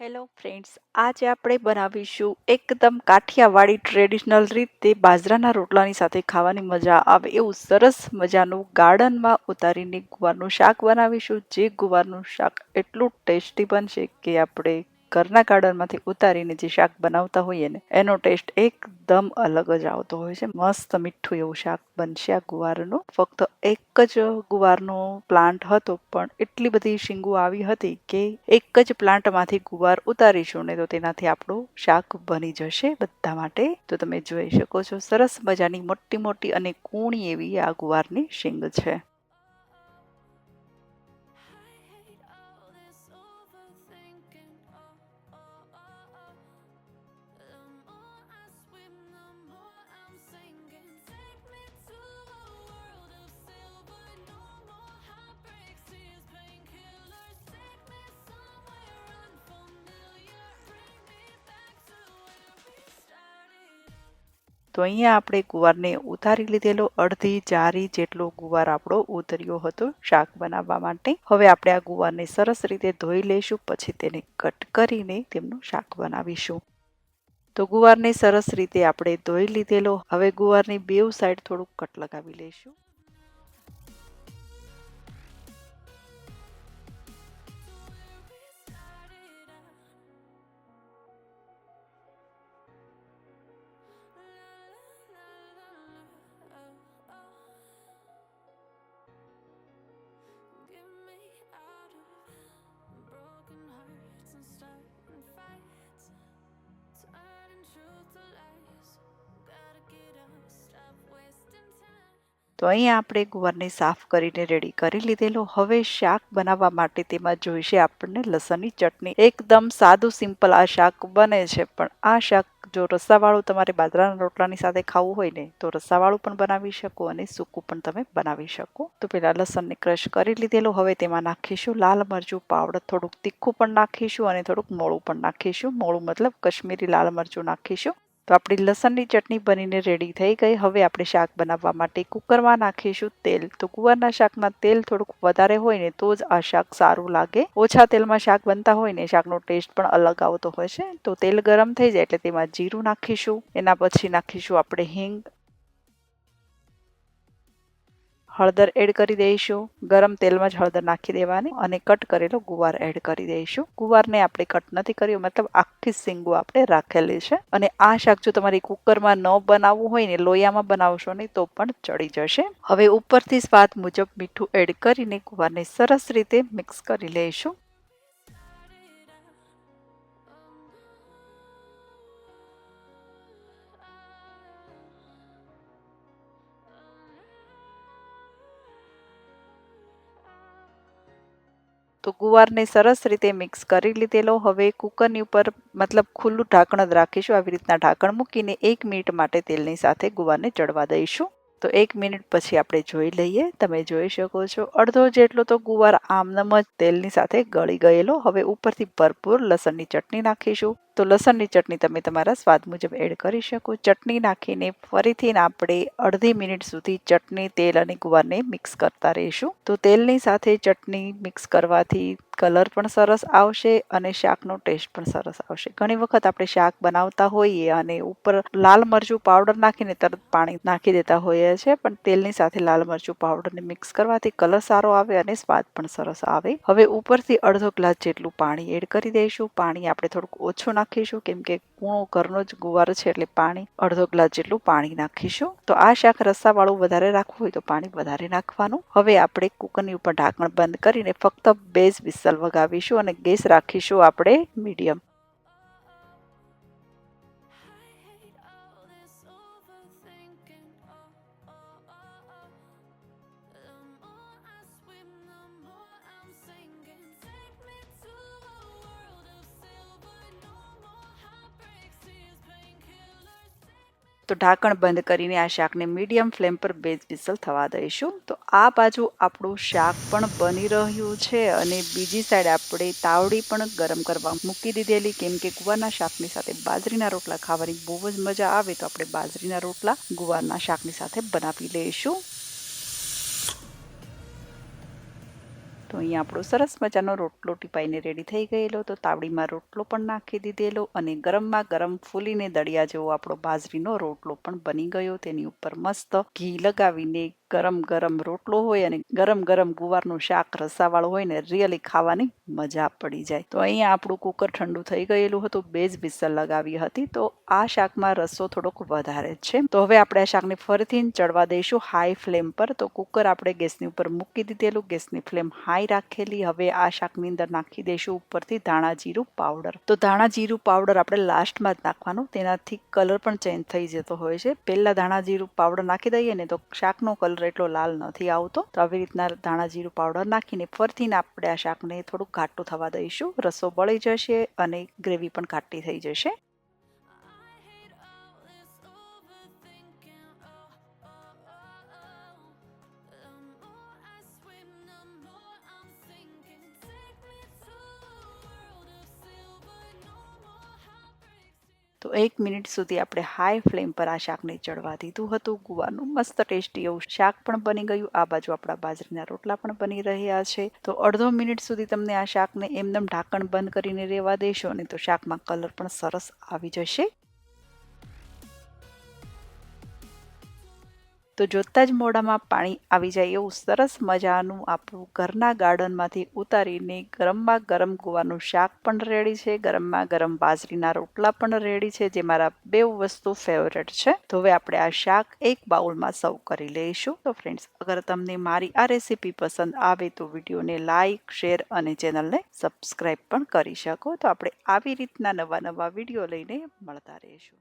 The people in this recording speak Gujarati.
હેલો ફ્રેન્ડ્સ આજે આપણે બનાવીશું એકદમ કાઠિયાવાડી ટ્રેડિશનલ રીતે બાજરાના રોટલાની સાથે ખાવાની મજા આવે એવું સરસ મજાનું ગાર્ડનમાં ઉતારીને ગુવારનું શાક બનાવીશું. જે ગુવારનું શાક એટલું ટેસ્ટી બનશે કે આપણે ઘરના ગાર્ડનમાંથી ઉતારીને જે શાક બનાવતા હોઈએ ને, એનો ટેસ્ટ એકદમ અલગ જ આવતો હોય છે. મસ્ત મીઠું એવું શાક બનશે આ ગુવારનું. ફક્ત એક જ ગુવારનો પ્લાન્ટ હતો, પણ એટલી બધી શીંગો આવી હતી કે એક જ પ્લાન્ટમાંથી ગુવાર ઉતારીશું ને તો તેનાથી આપણું શાક બની જશે બધા માટે. તો તમે જોઈ શકો છો, સરસ મજાની મોટી મોટી અને કૂણી એવી આ ગુવારની શીંગ છે. તો અહીંયા આપણે ગુવારને ઉતારી લીધેલો અડધી જારી જેટલો ગુવાર આપણો ઉતર્યો હતો શાક બનાવવા માટે. હવે આપણે આ ગુવારને સરસ રીતે ધોઈ લઈશું, પછી તેને કટ કરીને તેમનું શાક બનાવીશું. તો ગુવારને સરસ રીતે આપણે ધોઈ લીધેલો. હવે ગુવારની બેવ સાઈડ થોડુંક કટ લગાવી લઈશું. તો અહીં આપણે ગુવારને સાફ કરીને રેડી કરી લીધેલો. હવે શાક બનાવવા માટે તેમાં જોઈશે આપણને લસણની ચટણી. એકદમ સાદું સિમ્પલ આ શાક બને છે. પણ આ શાક જો રસાવાળું તમારે બાજરાના રોટલાની સાથે ખાવું હોય ને, તો રસાવાળું પણ બનાવી શકો અને સૂકું પણ તમે બનાવી શકો. તો પહેલાં લસણને ક્રશ કરી લીધેલો. હવે તેમાં નાખીશું લાલ મરચું પાવડર. થોડુંક તીખું પણ નાખીશું અને થોડુંક મોળું પણ નાખીશું. મોળું મતલબ કશ્મીરી લાલ મરચું નાખીશું. તો આપણી લસણની ચટણી બનીને રેડી થઈ ગઈ. હવે આપણે શાક બનાવવા માટે કુકરમાં નાખીશું તેલ. તો કુવારના શાકમાં તેલ થોડુંક વધારે હોય ને તો જ આ શાક સારું લાગે. ઓછા તેલમાં શાક બનતા હોય ને શાકનો ટેસ્ટ પણ અલગ આવતો હોય છે. તો તેલ ગરમ થઈ જાય એટલે તેમાં જીરું નાખીશું. એના પછી નાખીશું આપણે હિંગ હળદર એડ કરી દઈશું. ગરમ તેલમાં જ હળદર નાખી દેવાની અને કટ કરેલો ગુવાર એડ કરી દઈશું. ગુવારને આપણે કટ નથી કર્યો, મતલબ આખી સિંગો આપણે રાખેલી છે. અને આ શાક જો તમારી કુકરમાં ન બનાવવું હોય ને, લોયામાં બનાવશો નહીં, તો પણ ચડી જશે. હવે ઉપરથી સ્વાદ મુજબ મીઠું એડ કરીને ગુવારને સરસ રીતે મિક્સ કરી લઈશું. તો ગુવારને સરસ રીતે મિક્સ કરી લીધેલો. હવે કુકરની ઉપર મતલબ ખુલ્લું ઢાંકણ જ રાખીશું. આવી રીતના ઢાંકણ મૂકીને એક મિનિટ માટે તેલની સાથે ગુવારને ચડવા દઈશું. તો એક મિનિટ પછી આપણે જોઈ લઈએ. તમે જોઈ શકો છો. અડધો જેટલો તો ગુવાર આમનમ જ તેલની સાથે ગળી ગયેલો. હવે ઉપરથી ભરપૂર લસણની ચટણી નાખીશું. તો લસણની ચટણી તમે તમારા સ્વાદ મુજબ એડ કરી શકો. ચટણી નાખીને ફરીથી આપણે અડધી મિનિટ સુધી ચટણી, તેલ અને ગુવારને મિક્સ કરતા રહીશું. તો તેલની સાથે ચટણી મિક્સ કરવાથી કલર પણ સરસ આવશે અને શાકનો ટેસ્ટ પણ સરસ આવશે. ઘણી વખત આપણે શાક બનાવતા હોઈએ અને ઉપર લાલ મરચું પાવડર નાખીને તરત પાણી નાખી દેતા હોઈએ છીએ પણ તેલની સાથે લાલ મરચું પાવડરને મિક્સ કરવાથી કલર સારો આવે અને સ્વાદ પણ સરસ આવે. હવે ઉપરથી અડધો ગ્લાસ જેટલું પાણી એડ કરી દઈશું. પાણી આપણે થોડુંક ઓછું નાખીશું, કેમ કે કૂણો ઘરનો જ ગુવાર છે એટલે પાણી અડધો ગ્લાસ જેટલું પાણી નાખીશું. તો આ શાક રસાવાળું વધારે રાખવું હોય તો પાણી વધારે નાખવાનું. હવે આપણે કુકરની ઉપર ઢાંકણ બંધ કરીને ફક્ત બેઝ જ વિસલ વગાવીશું અને ગેસ રાખીશું આપણે મીડિયમ. તો ઢાંકણ બંધ કરીને આ શાકને મીડિયમ ફ્લેમ પર બે વિસલ થવા દઈશું. તો આ બાજુ આપણું શાક પણ બની રહ્યું છે અને બીજી સાઈડ આપણે તાવડી પણ ગરમ કરવા મૂકી દીધેલી. કેમ કે ગુવારના શાકની સાથે બાજરીના રોટલા ખાવાની બહુ જ મજા આવે તો આપણે બાજરીના રોટલા ગુવારના શાકની સાથે બનાવી લઈશું. તો અહીંયા આપણો સરસ મજાનો રોટલો ટીપાઈને રેડી થઈ ગયેલો. તો તાવડીમાં રોટલો પણ નાખી દીધેલો અને ગરમમાં ગરમ ફૂલીને દળિયા જેવો આપણો બાજરીનો રોટલો પણ બની ગયો. તેની ઉપર મસ્ત ઘી લગાવીને ગરમ ગરમ રોટલો હોય અને ગરમ ગરમ ગુવારનું શાક રસાવાળું હોય ને રિયલી ખાવાની મજા પડી જાય. તો અહીંયા આપણું કુકર ઠંડુ થઈ ગયેલું હતું. બે જ વિસલ લગાવી હતી. તો આ શાકમાં રસો થોડોક વધારે છે. તો હવે આપણે આ શાકને ફરીથી ચડવા દઈશું હાઈ ફ્લેમ પર. તો કુકર આપણે ગેસની ઉપર મૂકી દીધેલું. ગેસની ફ્લેમ હાઈ રાખેલી. હવે આ શાકની અંદર નાખી દઈશું ઉપરથી ધાણા જીરું પાવડર. તો ધાણા જીરું પાવડર આપણે લાસ્ટમાં જ નાખવાનું. તેનાથી કલર પણ ચેન્જ થઈ જતો હોય છે. પહેલા ધાણા જીરું પાવડર નાખી દઈએ ને તો શાકનો કલર એટલો લાલ નથી આવતો. તો આવી રીતના ધાણા જીરું પાવડર નાખીને ફરીથી આપણે આ શાકને થોડુંક ઘાટું થવા દઈશું. રસો બળી જશે અને ગ્રેવી પણ ઘાટી થઈ જશે. તો એક મિનિટ સુધી આપણે હાઈ ફ્લેમ પર આ શાકને ચડવા દીધું હતું. ગુવાનું મસ્ત ટેસ્ટી એવું શાક પણ બની ગયું. આ બાજુ આપણા બાજરીના રોટલા પણ બની રહ્યા છે. તો અડધો મિનિટ સુધી તમને આ શાકને એમનેમ ઢાંકણ બંધ કરીને રહેવા દેશો ને તો શાકમાં કલર પણ સરસ આવી જશે. તો જોતાં જ મોઢામાં પાણી આવી જાય એવું સરસ મજાનું આપણું ઘરના ગાર્ડનમાંથી ઉતારીને ગરમમાં ગરમ ગુવાનું શાક પણ રેડી છે, ગરમમાં ગરમ બાજરીના રોટલા પણ રેડી છે, જે મારા બે વસ્તુ ફેવરેટ છે. તો હવે આપણે આ શાક એક બાઉલમાં સર્વ કરી લઈશું. તો ફ્રેન્ડ્સ અગર તમને મારી આ રેસીપી પસંદ આવે તો વિડીયોને લાઇક શેર અને ચેનલને સબસ્ક્રાઈબ પણ કરી શકો. તો આપણે આવી રીતના નવા નવા વીડિયો લઈને મળતા રહીશું.